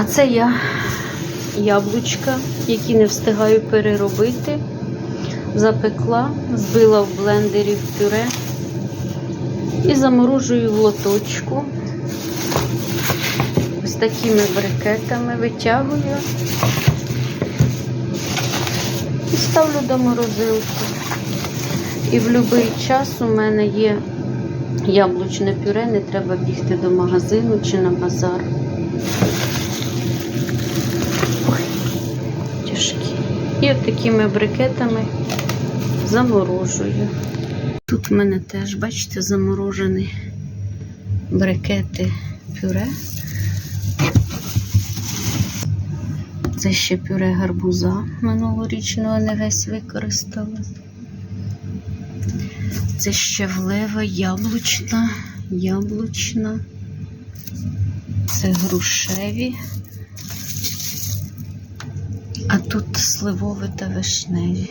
А це я яблучка, які не встигаю переробити. Запекла, збила в блендері в пюре і заморожую в лоточку. Ось такими брикетами витягую і ставлю до морозилки. І в будь-який час у мене є яблучне пюре, не треба бігти до магазину чи на базар. І от такими брикетами заморожую. Тут в мене теж, бачите, заморожені брикети пюре. Це ще пюре гарбуза минулорічного не весь використала. Це ще влева яблучна, яблучна. Це грушеві. А тут сливові та вишневі.